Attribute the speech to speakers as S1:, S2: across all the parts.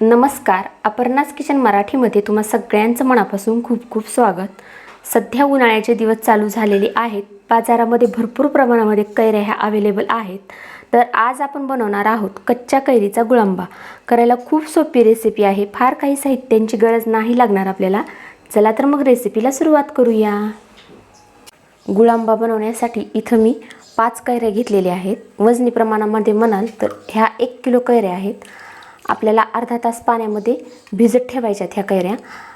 S1: नमस्कार अपर्णास किचन मराठीमध्ये तुम्हा सगळ्यांचं मनापासून खूप खूप स्वागत. सध्या उन्हाळ्याचे दिवस चालू झालेले आहेत. बाजारामध्ये भरपूर प्रमाणामध्ये कैऱ्या ह्या अवेलेबल आहेत. तर आज आपण बनवणार आहोत कच्च्या कैरीचा गुळंबा. करायला खूप सोपी रेसिपी आहे. फार काही साहित्यांची गरज नाही लागणार आपल्याला. चला तर मग रेसिपीला सुरुवात करूया. गुळांबा बनवण्यासाठी इथं मी पाच कैऱ्या घेतलेल्या आहेत. वजनी प्रमाणामध्ये म्हणाल तर ह्या एक किलो कैऱ्या आहेत. आपल्याला अर्धा तास पाण्यामध्ये भिजत ठेवायच्यात ह्या कैऱ्या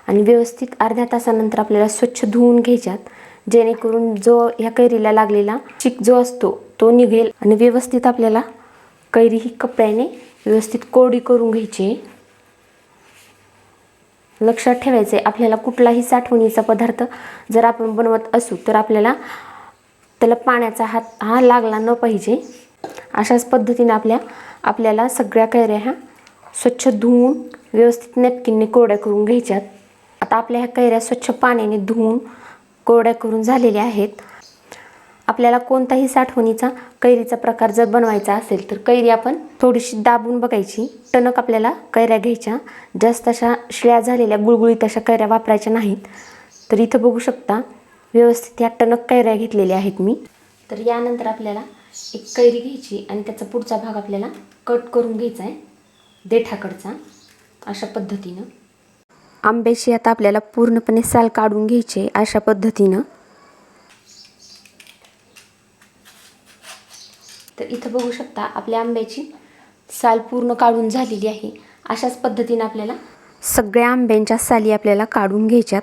S1: आणि व्यवस्थित अर्ध्या तासानंतर आपल्याला स्वच्छ धुवून घ्यायच्यात. जेणेकरून जो ह्या कैरीला लागलेला चिक जो असतो तो निघेल आणि व्यवस्थित आपल्याला कैरी ही कपड्याने व्यवस्थित कोरडी करून घ्यायची. लक्षात ठेवायचं आहे आपल्याला कुठलाही साठवणीचा पदार्थ जर आपण बनवत असू तर आपल्याला त्याला पाण्याचा हात हा लागला न पाहिजे. अशाच पद्धतीने आपल्या आपल्याला सगळ्या कैऱ्या ह्या स्वच्छ धुवून व्यवस्थित नॅपकिनने कोरड्या करून घ्यायच्यात. आता आपल्या ह्या कैऱ्या स्वच्छ पाण्याने धुवून कोरड्या करून झालेल्या आहेत. आपल्याला कोणताही साठवणीचा कैरीचा प्रकार जर बनवायचा असेल तर कैरी आपण थोडीशी दाबून बघायची. टणक आपल्याला कैऱ्या घ्यायच्या. जास्त अशा शिळ्या झालेल्या गुळगुळीत अशा कैऱ्या वापरायच्या नाहीत. तर इथं बघू शकता व्यवस्थित या टणक कैऱ्या घेतलेल्या आहेत मी. तर यानंतर आपल्याला एक कैरी घ्यायची आणि त्याचा पुढचा भाग आपल्याला कट करून घ्यायचा आहे. देठाकडचा अशा पद्धतीनं. आंब्याची आता आपल्याला पूर्णपणे साल काढून घ्यायचे अशा पद्धतीनं. तर इथं बघू शकता आपल्या आंब्याची साल पूर्ण काढून झालेली आहे. अशाच पद्धतीनं आपल्याला सगळ्या आंब्यांच्या साली आपल्याला काढून घ्यायच्यात.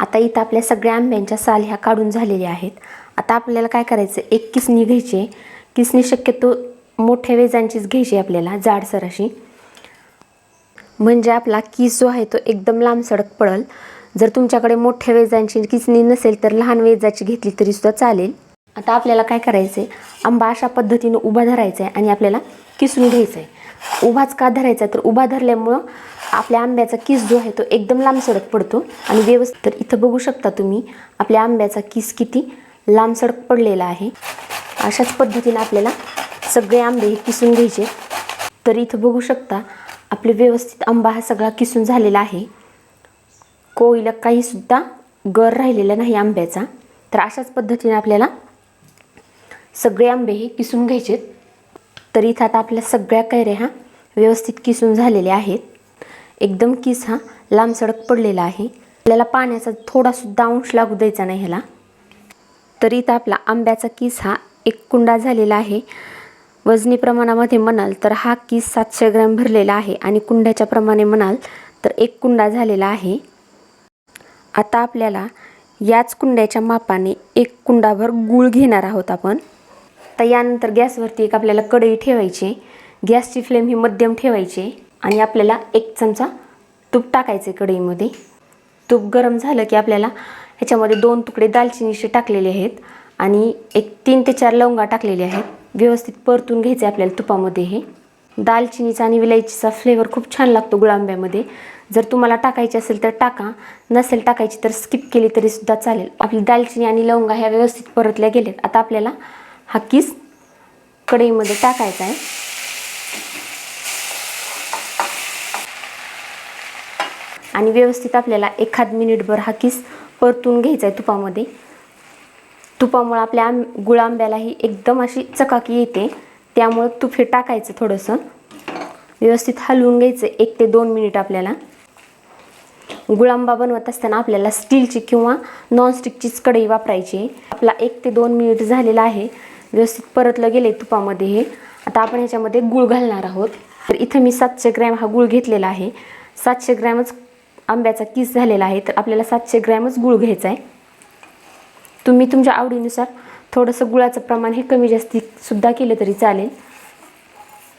S1: आता इथं आपल्या सगळ्या आंब्यांच्या साल ह्या काढून झालेल्या आहेत. आता आपल्याला काय करायचं एक किसणी घ्यायची किसणी शक्यतो मोठ्या वेजांचीच घ्यायची आपल्याला जाडसर अशी. म्हणजे आपला किस जो आहे तो एकदम लांब सडक पडल. जर तुमच्याकडे मोठ्या वेजांची किसणी नसेल तर लहान वेजाची घेतली तरी सुद्धा चालेल. आता आपल्याला काय करायचं आहे आंबा अशा पद्धतीनं उभा धरायचा आहे आणि आपल्याला किसून घ्यायचा आहे उभाच का धरायचा? तर उभा धरल्यामुळं आपल्या आंब्याचा किस जो आहे तो एकदम लांब सडक पडतो. आणि व्यवस्थित तर इथं बघू शकता तुम्ही आपल्या आंब्याचा किस किती लांब सडक पडलेला आहे. अशाच पद्धतीनं आपल्याला सगळे आंबे हे किसून घ्यायचे. तर इथं बघू शकता आपले व्यवस्थित आंबा हा सगळा किसून झालेला आहे. कोळीला काहीसुद्धा गर राहिलेला नाही आंब्याचा. तर अशाच पद्धतीने आपल्याला सगळे आंबे हे किसून घ्यायचेत. तर इथं आता आपल्या सगळ्या कैऱ्या ह्या व्यवस्थित किसून झालेल्या आहेत. एकदम किस हा लांब सडक पडलेला आहे. आपल्याला पाण्याचा थोडासुद्धा अंश लागू द्यायचा नाही ह्याला. तर इथं आपला आंब्याचा किस हा एक कुंडा झालेला आहे. वजनी प्रमाणामध्ये म्हणाल तर हा किस सातशे ग्रॅम भरलेला आहे आणि कुंड्याच्या प्रमाणे म्हणाल तर एक कुंडा झालेला आहे. आता आपल्याला याच कुंड्याच्या मापाने एक कुंडाभर गूळ घेणार आहोत आपण. तर यानंतर गॅसवरती एक आपल्याला कढई ठेवायची गॅसची फ्लेम ही मध्यम ठेवायची आणि आपल्याला एक चमचा तूप टाकायचे कढईमध्ये. तूप गरम झालं की आपल्याला ह्याच्यामध्ये दोन तुकडे दालचिनीचे टाकलेले आहेत आणि एक तीन ते चार लवंगा टाकलेले आहेत. व्यवस्थित परतून घ्यायचे आपल्याला तुपामध्ये हे. दालचिनीचा आणि विलायचीचा फ्लेवर खूप छान लागतो गुळांब्यामध्ये जर तुम्हाला टाकायची असेल तर टाका. नसेल टाकायची तर स्किप केली तरीसुद्धा चालेल. आपली दालचिनी आणि लवंगा ह्या व्यवस्थित परतल्या गेल्यात. आता आपल्याला हा किस कढईमध्ये टाकायचा आहे. आणि व्यवस्थित आपल्याला एखाद मिनिटभर हा किस परतून घ्यायचा आहे तुपामध्ये. तुपामुळं आपल्या आंब गुळांब्यालाही एकदम अशी चकाकी येते. त्यामुळं तूप हे टाकायचं थोडंसं. व्यवस्थित हलवून घ्यायचं एक ते दोन मिनिट आपल्याला. गुळांबा बनवत असताना आपल्याला स्टीलची किंवा नॉनस्टिकचीच कढई वापरायची आपला एक ते दोन मिनिट झालेला आहे. व्यवस्थित परतलं गेले तुपामध्ये हे. आता आपण ह्याच्यामध्ये गूळ घालणार आहोत. तर इथं मी सातशे ग्रॅम हा गूळ घेतलेला आहे. सातशे ग्रॅमच आंब्याचा किस झालेला आहे. तर आपल्याला सातशे ग्रॅमच गूळ घ्यायचा आहे. तुम्ही तुमच्या आवडीनुसार थोडंसं गुळाचं प्रमाण हे कमी जास्ती सुद्धा केलं तरी चालेल.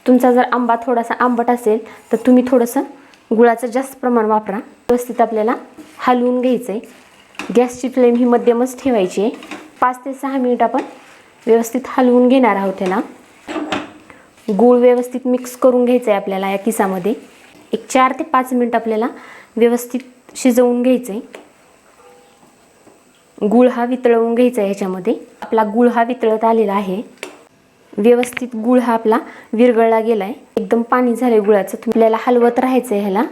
S1: तुमचा जर आंबा थोडासा आंबट असेल तर तुम्ही थोडंसं गुळाचं जास्त प्रमाण वापरा. व्यवस्थित आपल्याला हलवून घ्यायचं आहे गॅसची फ्लेम ही मध्यमच ठेवायची आहे. पाच ते सहा मिनिट आपण व्यवस्थित हलवून घेणार आहोत त्याला. गूळ व्यवस्थित मिक्स करून घ्यायचं आहे आपल्याला या किसामध्ये. एक चार ते पाच मिनिट आपल्याला व्यवस्थित शिजवून घ्यायचं आहे गुळ हा वितळवून घ्यायचा आहे ह्याच्यामध्ये आपला गुळ हा वितळत आलेला आहे. व्यवस्थित गुळ हा आपला विरघळला गेला आहे एकदम पाणी झालं आहे गुळाचं. आपल्याला हलवत राहायचं आहे ह्याला.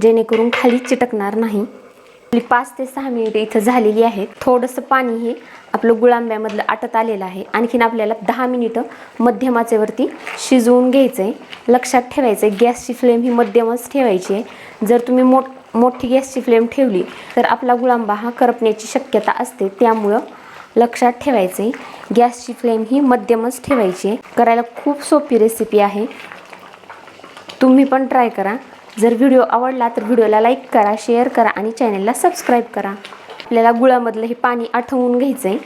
S1: जेणेकरून खाली चिटकणार नाही. आपली पाच ते सहा मिनिटे इथं झालेली आहेत. थोडंसं पाणी हे आपलं गुळांब्यामधलं आटत आलेलं आहे. आणखीन आपल्याला दहा मिनिटं मध्यमाचेवरती शिजवून घ्यायचं आहे लक्षात ठेवायचं आहे गॅसची फ्लेम ही मध्यमच ठेवायची आहे. जर तुम्ही मोठ मोठी गॅसची फ्लेम ठेवली तर आपला गुळांबा हा करपण्याची शक्यता असते. त्यामुळं लक्षात ठेवायचं आहे गॅसची फ्लेम ही मध्यमच ठेवायची. आहे करायला खूप सोपी रेसिपी आहे. तुम्ही पण ट्राय करा. जर व्हिडिओ आवडला तर व्हिडिओला लाईक करा शेअर करा आणि चॅनलला सबस्क्राईब करा. आपल्याला गुळामधलं हे पाणी आठवून घ्यायचं आहे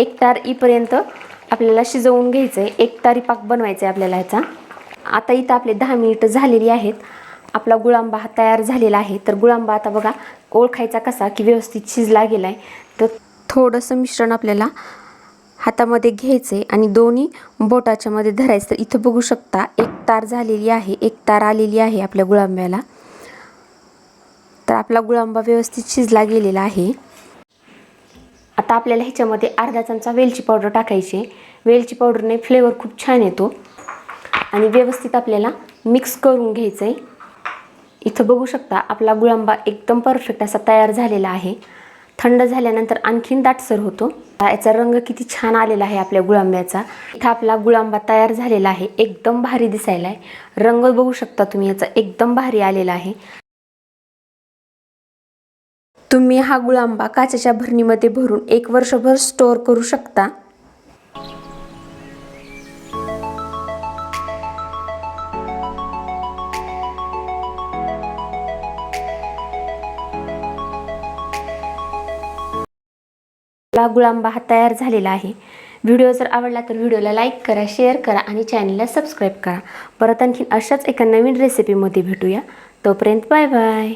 S1: एक तार इपर्यंत आपल्याला शिजवून घ्यायचं आहे एक तारी पाक बनवायचा आहे आपल्याला ह्याचा. आता इथं आपले दहा मिनिटं झालेली आहेत. आपला गुळांबा हा तयार झालेला आहे. तर गुळांबा आता बघा ओळखायचा कसा की व्यवस्थित शिजला गेला आहे तर थोडंसं मिश्रण आपल्याला हातामध्ये घ्यायचं आहे आणि दोन्ही बोटाच्या मध्ये धरायचं. तर इथं बघू शकता एक तार झालेली आहे एक तार आलेली आहे आपल्या गुळांब्याला. तर आपला गुळांबा व्यवस्थित शिजला गेलेला आहे. आता आपल्याला ह्याच्यामध्ये अर्धा चमचा वेलची पावडर टाकायची वेलची पावडरने फ्लेवर खूप छान येतो. आणि व्यवस्थित आपल्याला मिक्स करून घ्यायचं आहे इथं बघू शकता आपला गुळांबा एकदम परफेक्ट असा तयार झालेला आहे. थंड झाल्यानंतर आणखीन दाटसर होतो. याचा रंग किती छान आलेला आहे आपल्या गुळांब्याचा. इथं आपला गुळांबा तयार झालेला आहे एकदम भारी दिसायला आहे रंग बघू शकता तुम्ही याचा एकदम भारी आलेला आहे. तुम्ही हा गुळांबा काचेच्या भरणीमध्ये भरून एक वर्षभर स्टोअर करू शकता. आपला गुळांबा हा तयार झालेला आहे. व्हिडिओ जर आवडला तर व्हिडिओला लाईक करा शेअर करा आणि चॅनलला सबस्क्राईब करा. परत आणखीन अशाच एका नवीन रेसिपीमध्ये भेटूया. तोपर्यंत बाय बाय.